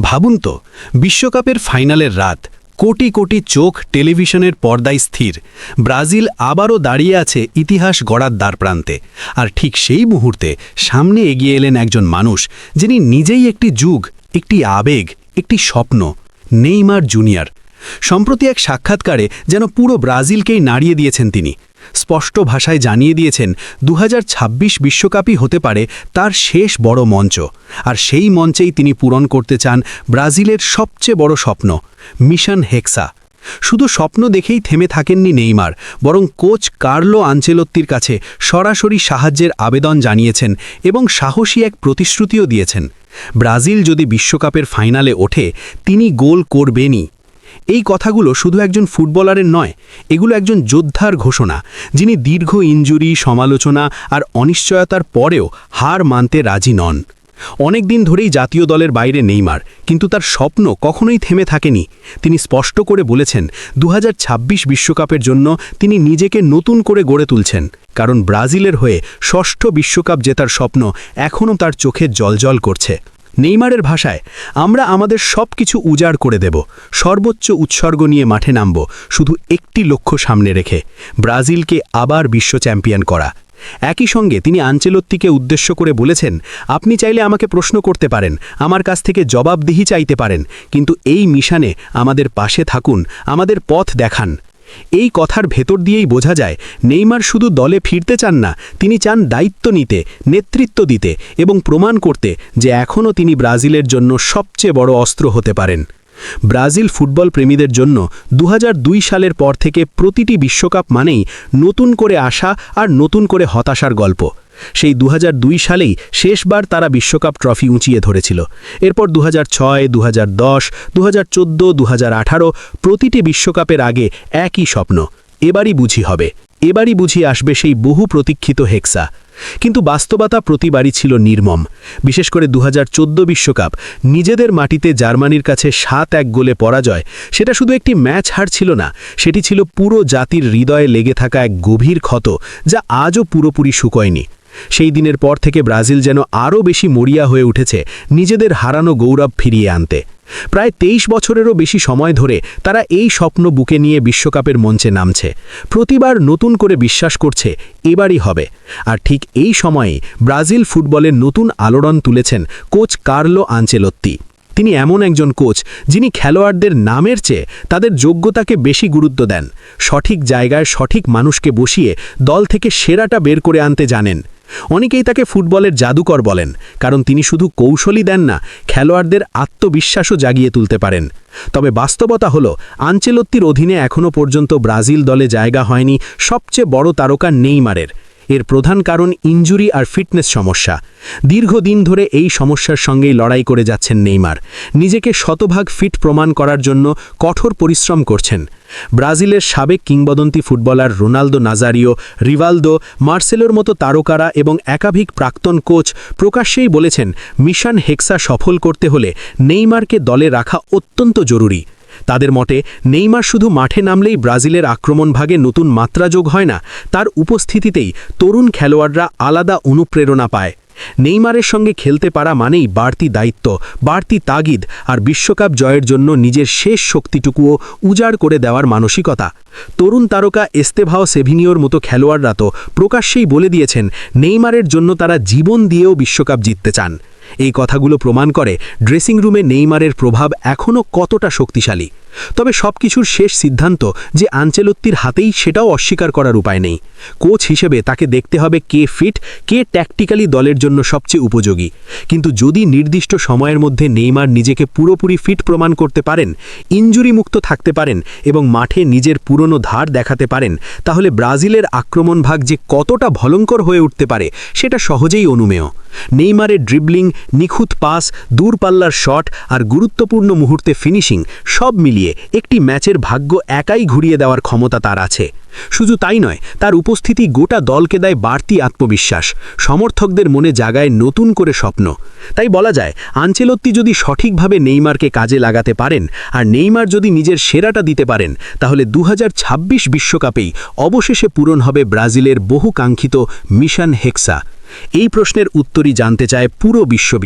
ভাবুন তো, বিশ্বকাপের ফাইনালের রাত, কোটি কোটি চোখ টেলিভিশনের পর্দায় স্থির। ব্রাজিল আবারও দাঁড়িয়ে আছে ইতিহাস গড়ার দ্বারপ্রান্তে। আর ঠিক সেই মুহূর্তে সামনে এগিয়ে এলেন একজন মানুষ, যিনি নিজেই একটি যুগ, একটি আবেগ, একটি স্বপ্ন, নেইমার জুনিয়র। সম্প্রতি এক সাক্ষাৎকারে যেন পুরো ব্রাজিলকেই নাড়িয়ে দিয়েছেন তিনি। স্পষ্ট ভাষায় জানিয়ে দিয়েছেন দু বিশ্বকাপই হতে পারে তার শেষ বড় মঞ্চ। আর সেই মঞ্চেই তিনি পূরণ করতে চান ব্রাজিলের সবচেয়ে বড় স্বপ্ন, মিশন হেক্সা। শুধু স্বপ্ন দেখেই থেমে থাকেননি নেইমার, বরং কোচ কার্লো আঞ্চেলত্তির কাছে সরাসরি সাহায্যের আবেদন জানিয়েছেন এবং সাহসী এক প্রতিশ্রুতিও দিয়েছেন। ব্রাজিল যদি বিশ্বকাপের ফাইনালে ওঠে, তিনি গোল করবেনই। এই কথাগুলো শুধু একজন ফুটবলারের নয়, এগুলো একজন যোদ্ধার ঘোষণা, যিনি দীর্ঘ ইঞ্জুরি, সমালোচনা আর অনিশ্চয়তার পরেও হার মানতে রাজি নন। অনেক দিন ধরেই জাতীয় দলের বাইরে নেইমার, কিন্তু তার স্বপ্ন কখনোই থেমে থাকেনি। তিনি স্পষ্ট করে বলেছেন দু বিশ্বকাপের জন্য তিনি নিজেকে নতুন করে গড়ে তুলছেন, কারণ ব্রাজিলের হয়ে ষষ্ঠ বিশ্বকাপ জেতার স্বপ্ন এখনও তার চোখে জলজল করছে। নেইমারের ভাষায়, আমরা আমাদের সব কিছু উজাড় করে দেব, সর্বোচ্চ উৎসর্গ নিয়ে মাঠে নামব, শুধু একটি লক্ষ্য সামনে রেখে, ব্রাজিলকে আবার বিশ্ব চ্যাম্পিয়ন করা। একই সঙ্গে তিনি আঞ্চেলত্তিকে উদ্দেশ্য করে বলেছেন, আপনি চাইলে আমাকে প্রশ্ন করতে পারেন, আমার কাছ থেকে জবাবদিহি চাইতে পারেন, কিন্তু এই মিশনে আমাদের পাশে থাকুন, আমাদের পথ দেখান। এই কথার ভেতর দিয়েই বোঝা যায়, নেইমার শুধু দলে ফিরতে চান না, তিনি চান দায়িত্ব নিতে, নেতৃত্ব দিতে এবং প্রমাণ করতে যে এখনও তিনি ব্রাজিলের জন্য সবচেয়ে বড় অস্ত্র হতে পারেন। ব্রাজিল ফুটবল প্রেমীদের জন্য দুহাজার দুই সালের পর থেকে প্রতিটি বিশ্বকাপ মানেই নতুন করে আসা আর নতুন করে হতাশার গল্প। সেই দু হাজার দুই সালেই শেষবার তারা বিশ্বকাপ ট্রফি উঁচিয়ে ধরেছিল। এরপর দু হাজার ছয় দু হাজার দশ দু হাজার চোদ্দ দু হাজার আঠারো প্রতিটি বিশ্বকাপের আগে একই স্বপ্ন, এবারই বুঝি হবে, এবারই বুঝি আসবে সেই বহু প্রতীক্ষিত হেক্সা। কিন্তু বাস্তবতা প্রতিবারই ছিল নির্মম। বিশেষ করে দু বিশ্বকাপ, নিজেদের মাটিতে জার্মানির কাছে সাত এক গোলে পরাজয়, সেটা শুধু একটি ম্যাচ হার ছিল না, সেটি ছিল পুরো জাতির হৃদয়ে লেগে থাকা এক গভীর ক্ষত যা আজও পুরোপুরি শুকোয়নি। সেই দিনের পর থেকে ব্রাজিল যেন আরও বেশি মরিয়া হয়ে উঠেছে নিজেদের হারানো গৌরব ফিরিয়ে আনতে। প্রায় তেইশ বছরেরও বেশি সময় ধরে তারা এই স্বপ্ন বুকে নিয়ে বিশ্বকাপের মঞ্চে নামছে। প্রতিবার নতুন করে বিশ্বাস করছে, এবারই হবে। আর ঠিক এই সময়ে ব্রাজিল ফুটবলের নতুন আলোড়ন তুলেছেন কোচ কার্লো আঞ্চেলত্তি। তিনি এমন একজন কোচ যিনি খেলোয়াড়দের নামের চেয়ে তাদের যোগ্যতাকে বেশি গুরুত্ব দেন। সঠিক জায়গায় সঠিক মানুষকে বসিয়ে দল থেকে সেরাটা বের করে আনতে জানেন। অনেকেই তাকে ফুটবলের জাদুকর বলেন, কারণ তিনি শুধু কৌশলই দেন না, খেলোয়াড়দের আত্মবিশ্বাসও জাগিয়ে তুলতে পারেন। তবে বাস্তবতা হল, আঞ্চেলত্তির অধীনে এখনও পর্যন্ত ব্রাজিল দলে জায়গা হয়নি সবচেয়ে বড় তারকা নেইমারের। এর প্রধান কারণ ইঞ্জুরি আর ফিটনেস সমস্যা। দীর্ঘদিন ধরে এই সমস্যার সঙ্গেই লড়াই করে যাচ্ছেন নেইমার। নিজেকে শতভাগ ফিট প্রমাণ করার জন্য কঠোর পরিশ্রম করছেন। ব্রাজিলের সাবেক কিংবদন্তি ফুটবলার রোনালদো নাজারিও, রিভালদো, মার্সেলোর মতো তারকারা এবং একাধিক প্রাক্তন কোচ প্রকাশ্যেই বলেছেন, মিশন হেক্সা সফল করতে হলে নেইমারকে দলে রাখা অত্যন্ত জরুরি। তাদের মতে, নেইমার শুধু মাঠে নামলেই ব্রাজিলের আক্রমণ ভাগে নতুন মাত্রা যোগ হয় না, তার উপস্থিতিতেই তরুণ খেলোয়াড়রা আলাদা অনুপ্রেরণা পায়। নেইমারের সঙ্গে খেলতে পারা মানেই বাড়তি দায়িত্ব, বাড়তি তাগিদ আর বিশ্বকাপ জয়ের জন্য নিজের শেষ শক্তিটুকুও উজাড় করে দেওয়ার মানসিকতা। তরুণ তারকা এস্তেভাও সেভিনিওর মতো খেলোয়াড়রা তো প্রকাশ্যেই বলে দিয়েছেন, নেইমারের জন্য তারা জীবন দিয়েও বিশ্বকাপ জিততে চান। এই কথাগুলো প্রমাণ করে ড্রেসিং রুমে নেইমারের প্রভাব এখনও কতটা শক্তিশালী। তবে সবকিছুর শেষ সিদ্ধান্ত যে আঞ্চেলত্তির হাতেই সেটাও অস্বীকার করার উপায় নেই। কোচ হিসেবে তাকে দেখতে হবে কে ফিট, কে ট্যাকটিক্যালি দলের জন্য সবচেয়ে উপযোগী। কিন্তু যদি নির্দিষ্ট সময়ের মধ্যে নেইমার নিজেকে পুরোপুরি ফিট প্রমাণ করতে পারেন ইঞ্জুরি মুক্ত থাকতে পারেন এবং মাঠে নিজের পুরনো ধার দেখাতে পারেন, তাহলে ব্রাজিলের আক্রমণ ভাগ যে কতটা ভলঙ্কর হয়ে উঠতে পারে, সেটা সহজেই অনুমেয়। নেইমারের ড্রিবলিং নিখুঁত পাস, দূরপাল্লার শট আর গুরুত্বপূর্ণ মুহূর্তে ফিনিশিং সব মিলিয়ে একটি ম্যাচের ভাগ্য একাই ঘুরিয়ে দেওয়ার ক্ষমতা তার আছে। শুধু তাই নয়, তার উপস্থিতি গোটা দলকে দেয় বাড়তি আত্মবিশ্বাস। সমর্থকদের মনে জাগায় নতুন করে স্বপ্ন। তাই বলা যায়, আঞ্চেলত্তি যদি সঠিকভাবে নেইমারকে কাজে লাগাতে পারেন আর নেইমার যদি নিজের সেরাটা দিতে পারেন, তাহলে দু বিশ্বকাপেই অবশেষে পূরণ হবে ব্রাজিলের বহুকাঙ্ক্ষিত মিশন হেক্সা। এই প্রশ্নের উত্তরই জানতে চায় পুরো বিশ্ব